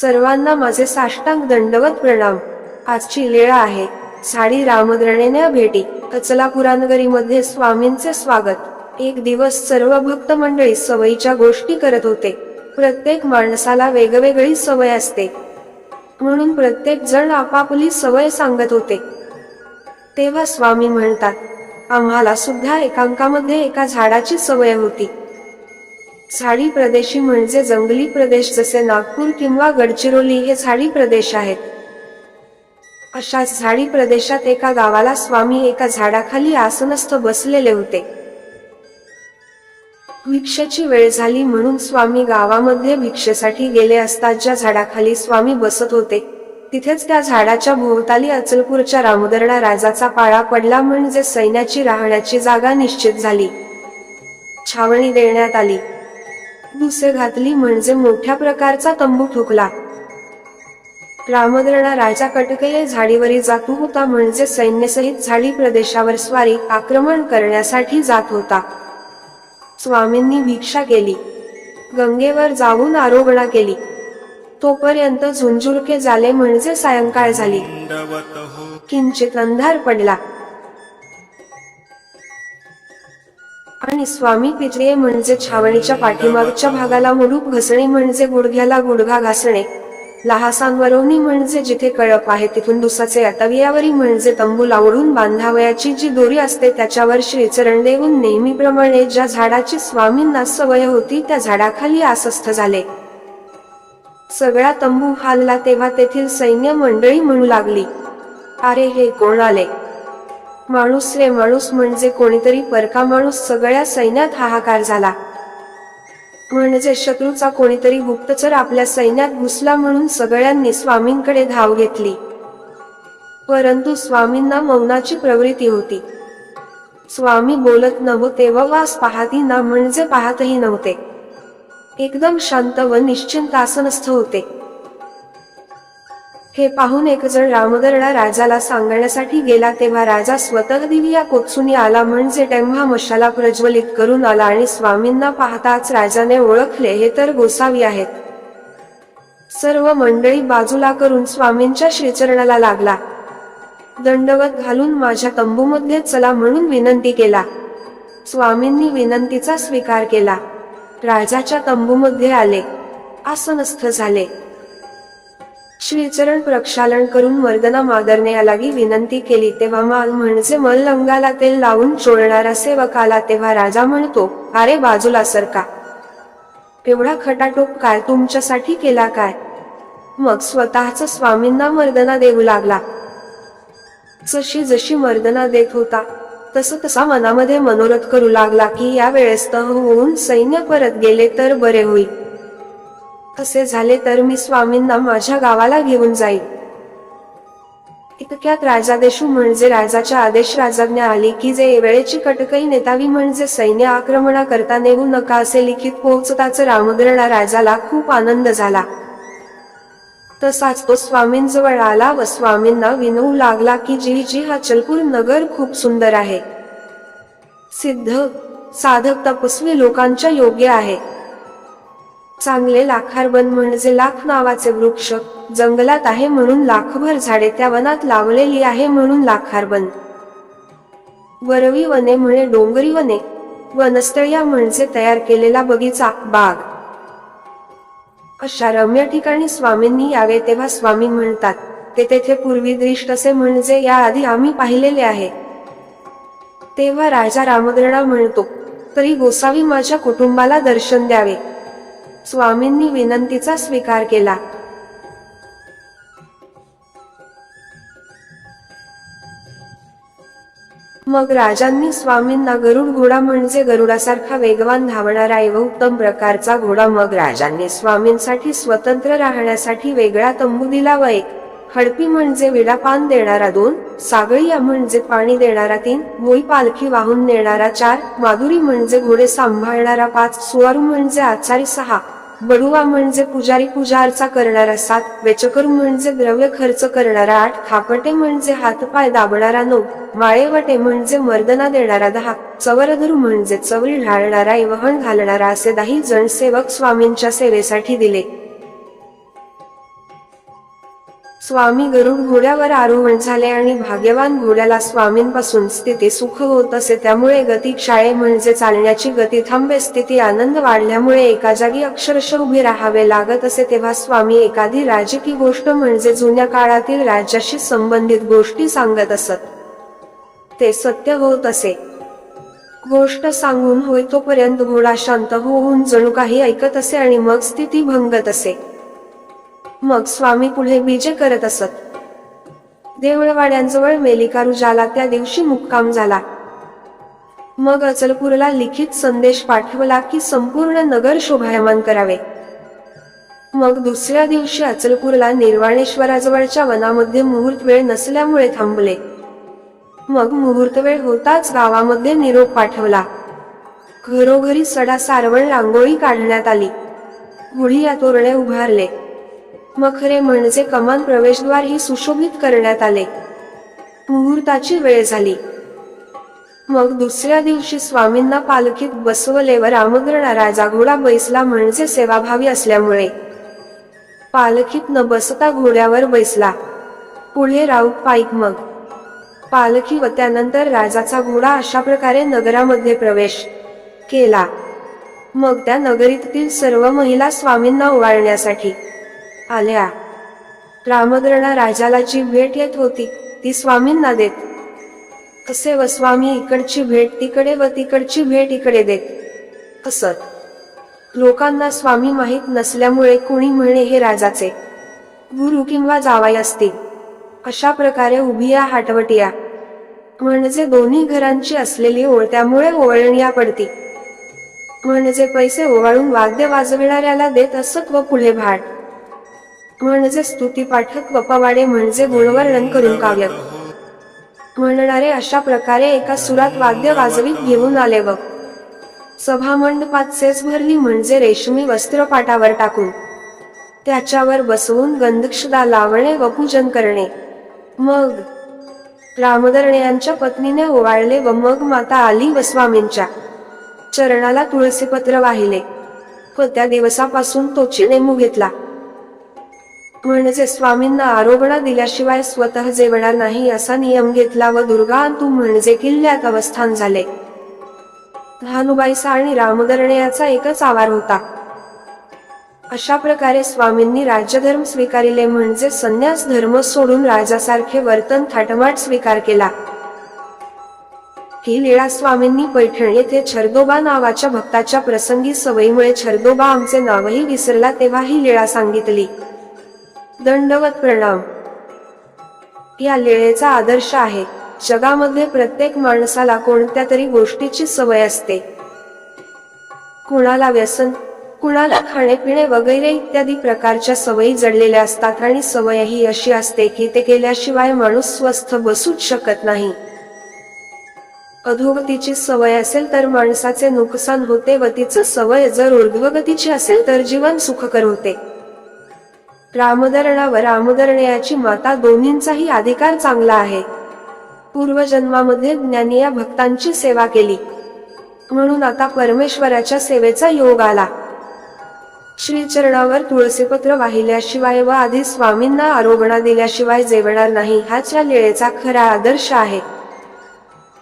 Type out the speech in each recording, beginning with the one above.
सर्वांना माझे साष्टांग दंडवत प्रणाम. आजची लेळा आहे. साडी रामद्रणेने भेटी. अचलापुरानगरीमध्ये स्वामींचे स्वागत. एक दिवस सर्व भक्त मंडळी सवयीच्या गोष्टी करत होते. प्रत्येक माणसाला वेगवेगळी सवय असते. म्हणून प्रत्येक जण आपापली सवय सांगत होते. तेव्हा स्वामी म्हणतात आम्हाला सुद्धा एकांकामध्ये एका झाडाची सवय होती. झाडी प्रदेशी म्हणजे जंगली प्रदेश जसे नागपूर किंवा गडचिरोली हे झाडी प्रदेश आहेत. अशा झाडी प्रदेशात एका गावाला स्वामी एका झाडाखाली आसनस्थ बसलेले होते. भिक्षेची वेळ झाली म्हणून स्वामी गावामध्ये भिक्षेसाठी गेले असता ज्या झाडाखाली स्वामी बसत होते तिथेच त्या झाडाच्या भोवताली अचलपूरच्या रामदरणा राजाचा पाळा पडला म्हणजे सैन्याची राहण्याची जागा निश्चित झाली. छावणी देण्यात आली. दुसे घातली म्हणजे मोठ्या प्रकारचा तंबू ठोकला रामदरणा राजा कटकये झाडीवरी जातो होता म्हणजे सैन्यसहित झाडी प्रदेशावर स्वारी आक्रमण करण्यासाठी जात होता. स्वामींनी भिक्षा केली. गंगेवर जाऊन आरोगणा केली. तोपर्यंत झुंझुरके झाले म्हणजे सायंकाळ झाली. किंचित अंधार पडला. आणि स्वामी पित्रे म्हणजे छावणीच्या पाठीमागच्या भागाला मुडूप घसणे म्हणजे गुडघ्याला गुडघा घासणे. लहासांवरोनी म्हणजे जिथे कळप आहे तिथून दुसाचे अतवियावरी म्हणजे तंबू लावडून बांधावयाची जी दोरी असते त्याच्यावर श्रीचरण देऊन नेहमीप्रमाणे ज्या झाडाची स्वामींना सवय होती त्या झाडाखाली आसस्थ झाले. सगळा तंबू हालला तेव्हा तेथील सैन्य मंडळी म्हणू लागली. अरे हे कोण आले? माणूस रे माणूस म्हणजे कोणीतरी परका माणूस सगळ्या सैन्यात हाहाकार झाला. म्हणजे शत्रूचा कोणीतरी गुप्तचर आपल्या सैन्यात घुसला म्हणून सगळ्यांनी स्वामींकडे धाव घेतली. परंतु स्वामींना मौनाची प्रवृत्ती होती. स्वामी बोलत नव्हते व वास पाहती ना म्हणजे पाहतही नव्हते. एकदम शांत व निश्चिंत आसनस्थ होते. हे पाहून एकजण रामदरडा रामदरणा राजाला सांगण्यासाठी गेला तेव्हा राजा स्वतः दिविया कोचुनी आला म्हणजे तेव्हा मशाला प्रज्वलित करून आला आणि स्वामींना पाहताच राजाने ओळखले हे तर गोसावी आहेत. सर्व मंडळी बाजूला करून स्वामींच्या श्रीचरणाला लागला. दंडवत घालून माझ्या तंबूमध्ये चला म्हणून विनंती केला. स्वामींनी विनंतीचा स्वीकार केला. राजाच्या तंबूमध्ये आले. आसनस्थ झाले. श्रीचरण प्रक्षालन करून मर्दना मादरने लागी विनंती केली तेव्हा माल म्हणजे मल अंगाला तेल लावून चोळणारा सेवकाला तेव्हा राजा म्हणतो अरे बाजूला सरका. एवढा खटाटोप काय तुमच्यासाठी केला काय? मग स्वतःच स्वामींना मर्दना देऊ लागला. जशी जशी मर्दना देत होता तस तसा मनामध्ये मनोरथ करू लागला की या वेळेस तह होऊन सैन्य परत गेले तर बरे होईल. असे झाले तर मी स्वामींना माझ्या गावाला घेऊन जाईल इतक्यात राजादेशू म्हणजे राजाच्या आदेश राजाज्ञा आली की जे वेळेची कटकई नेतावी म्हणजे सैन्य आक्रमणा करता नेऊ नका असे लिखित पोहोचताच रामदरणा राजाला खूप आनंद झाला. तसाच तो स्वामींजवळ आला व स्वामींना विनवू लागला की जी जी हा चलपूर नगर खूप सुंदर आहे. सिद्ध साधक तपस्वी लोकांच्या योग्य आहे. चांगले लाखारबन म्हणजे लाख नावाचे वृक्ष. जंगलात आहे म्हणून लाखभर झाडे त्या वनात लावलेली आहे म्हणून लाखारबन वरवी वने म्हणे डोंगरी वने. वनस्थळ्या म्हणजे तयार केलेला बगीचा बाग. अशा रम्य ठिकाणी स्वामींनी यावे तेव्हा स्वामी म्हणतात ते तेथे पूर्वी दृष्ट असे म्हणजे या आधी आम्ही पाहिलेले आहे. तेव्हा राजा रामद्रणा म्हणतो तरी गोसावी माझ्या कुटुंबाला दर्शन द्यावे. स्वामींनी विनंतीचा स्वीकार केला. मग राजांनी स्वामींना गरुड घोडा म्हणजे गरुडासारखा वेगवान धावणारा एव उत्तम प्रकारचा घोडा. मग राजांनी स्वामींसाठी स्वतंत्र राहण्यासाठी वेगळा तंबू दिला व एक हडपी म्हणजे विडापान देणारा दोन सागळीया म्हणजे पाणी देणारा तीन मुई पालखी वाहून नेणारा चार माधुरी म्हणजे घोडे सांभाळणारा पाच सुवारू म्हणजे आचारी सहा बडुवा म्हणजे पुजारी पूजा अर्चा करणारा सात वेचकरू म्हणजे द्रव्य खर्च करणारा आठ खापटे म्हणजे हातपाय दाबणारा नऊ माळेवटे म्हणजे मर्दना देणारा दहा चवरधरू म्हणजे चवरी ढाळणारा वहन घालणारा असे दही जण सेवक स्वामींच्या सेवेसाठी दिले. स्वामी गरुड घोड्यावर आरोहण झाले आणि भाग्यवान घोड्याला स्वामींपासून स्थिती सुख होत असे त्यामुळे गती क्षाये म्हणजे चालण्याची गती थांबे स्थिती आनंद वाढल्यामुळे एका जागी अक्षरशः उभे राहावे लागत असे तेव्हा स्वामी एखादी राजकीय गोष्ट म्हणजे जुन्या काळातील राज्याशी संबंधित गोष्टी सांगत असत. ते सत्य होत असे. गोष्ट सांगून होय तोपर्यंत घोडा शांत होऊन जणू काही ऐकत असे आणि मग स्थिती भंगत असे. मग स्वामी पुढे विजय करत असत. देवळवाड्यांजवळ मेलिकारुजाला त्या दिवशी मुक्काम झाला. मग अचलपूरला लिखित संदेश पाठवला की संपूर्ण नगर शोभायमान करावे. मग दुसऱ्या दिवशी अचलपूरला निर्वाणेश्वराजवळच्या वनामध्ये मुहूर्त वेळ नसल्यामुळे थांबले. मग मुहूर्त वेळ होताच गावामध्ये निरोप पाठवला. घरोघरी सडा सारवण रांगोळी काढण्यात आली. गुढी या तोरणे उभारले. मखरे म्हणजे कमान प्रवेशद्वार ही सुशोभित करण्यात आले. मुहूर्ताची वेळ झाली. मग दुसऱ्या दिवशी स्वामींना पालखीत बसवले व रामग्रणा राजा घोडा बैसला म्हणजे सेवाभावी असल्यामुळे. पालखीत न बसता घोड्यावर बैसला. पुढे राऊत पाईक मग. पालखी व त्यानंतर राजाचा घोडा अशा प्रकारे नगरामध्ये प्रवेश केला. मग त्या नगरीतील सर्व महिला स्वामींना ओवाळण्यासाठी. आल्या. रामद्रणा राजाला जी भेट येत होती ती स्वामींना देत. असे व स्वामी इकडची भेट तिकडे व तिकडची भेट इकडे देत. असत. लोकांना स्वामी माहीत नसल्यामुळे कुणी म्हणे हे राजाचे. गुरु किंवा जावाई असतील. अशा प्रकारे उभिया हाटवटिया. म्हणजे दोन्ही घरांची असलेली ओळ त्यामुळे ओवळणिया पडती. म्हणजे पैसे ओवाळून वाद्य वाजविणाऱ्याला देत असत व पुढे भाट. म्हणजे स्तुती पाठक व पवाडे म्हणजे गुणवर्णन करून काव्य. म्हणणारे अशा प्रकारे एका सुरात वाद्य वाजवीत घेऊन आले व. सभामंडपात सेस भरली म्हणजे रेशमी वस्त्र पाटावर टाकून. त्याच्यावर बसवून गंधक्षदा लावणे व पूजन करणे. मग रामदरणे यांच्या पत्नीने ओवाळले व मग माता आली व स्वामींच्या. चरणाला तुळसीपत्र वाहिले. व त्या दिवसापासून तो चिनेमू घेतला. म्हणजे स्वामींना आरोपणा दिल्याशिवाय स्वतः जेवणार नाही असा नियम घेतला व दुर्गा तू म्हणजे किल्ल्यात अवस्थान झाले. धानुबाईचा आणि रामदरणे याचा एकच आवार होता. अशा प्रकारे स्वामींनी राज्यधर्म स्वीकारिले म्हणजे संन्यास धर्म सोडून राजासारखे वर्तन थाटमाट स्वीकार केला. ही लीळा स्वामींनी पैठण येथे छरदोबा नावाच्या भक्ताच्या प्रसंगी सवयीमुळे छरदोबा आमचे नावही विसरला तेव्हा ही लीळा सांगितली. दंडवत प्रणाम. या लेळेचा आदर्श आहे. जगामध्ये प्रत्येक माणसाला कोणत्या तरी गोष्टीची सवय असते. कुणाला व्यसन कुणाला खाणेपिणे वगैरे इत्यादी प्रकारच्या सवयी जडलेल्या असतात आणि सवय ही अशी असते की ते केल्याशिवाय माणूस स्वस्थ बसूच शकत नाही. अधोगतीची सवय असेल तर माणसाचे नुकसान होते व तिचं सवय जर ऊर्ध्वगतीची असेल तर जीवन सुखकर होते. रामदरणा व रामदरणयाची माता दोन्हींचाही अधिकार चांगला आहे. पूर्वजन्मामध्ये ज्ञानी या भक्तांची सेवा केली. म्हणून आता परमेश्वराच्या सेवेचा योग आला. श्रीचरणावर तुळसीपत्र वाहिल्याशिवाय व आधी स्वामींना आरोगणा दिल्याशिवाय जेवणार नाही हाच या लिळेचा खरा आदर्श आहे.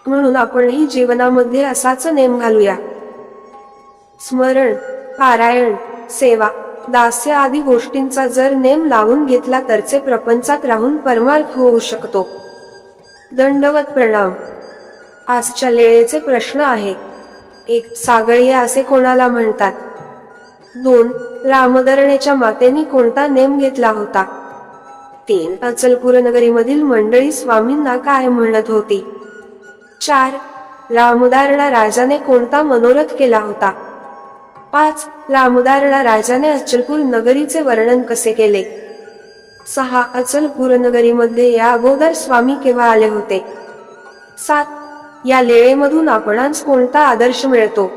म्हणून आपणही जीवनामध्ये असाच नेम घालूया. स्मरण पारायण सेवा. दास्य आदी गोष्टींचा जर नेम लावून घेतला तरचे प्रपंचात राहून परमार्थ होऊ शकतो. दंडवत प्रणाम. आजच्या लेळेचे प्रश्न आहे. एक सागळीय असे कोणाला म्हणतात? दोन रामदरणेच्या मातेने कोणता नेम घेतला होता? तीन अचलपूर नगरीमधील मंडळी स्वामींना काय म्हणत होती? चार रामदारणा राजाने कोणता मनोरथ केला होता? पाच रामदारणा राजाने अचलपूर नगरीचे वर्णन कसे केले? सहा अचलपूर नगरीमध्ये या अगोदर स्वामी केव्हा आले होते? सात या लेळेमधून आपणास कोणता आदर्श मिळतो?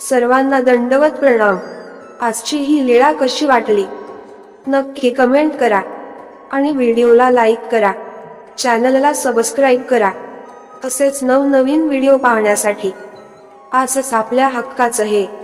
सर्वांना दंडवत प्रणाम. आजची ही लीळा कशी वाटली? नक्की कमेंट करा आणि व्हिडिओला लाईक करा. चॅनलला सबस्क्राईब करा. तसेच नवनवीन व्हिडिओ पाहण्यासाठी. आजच आपल्या हक्काचं हे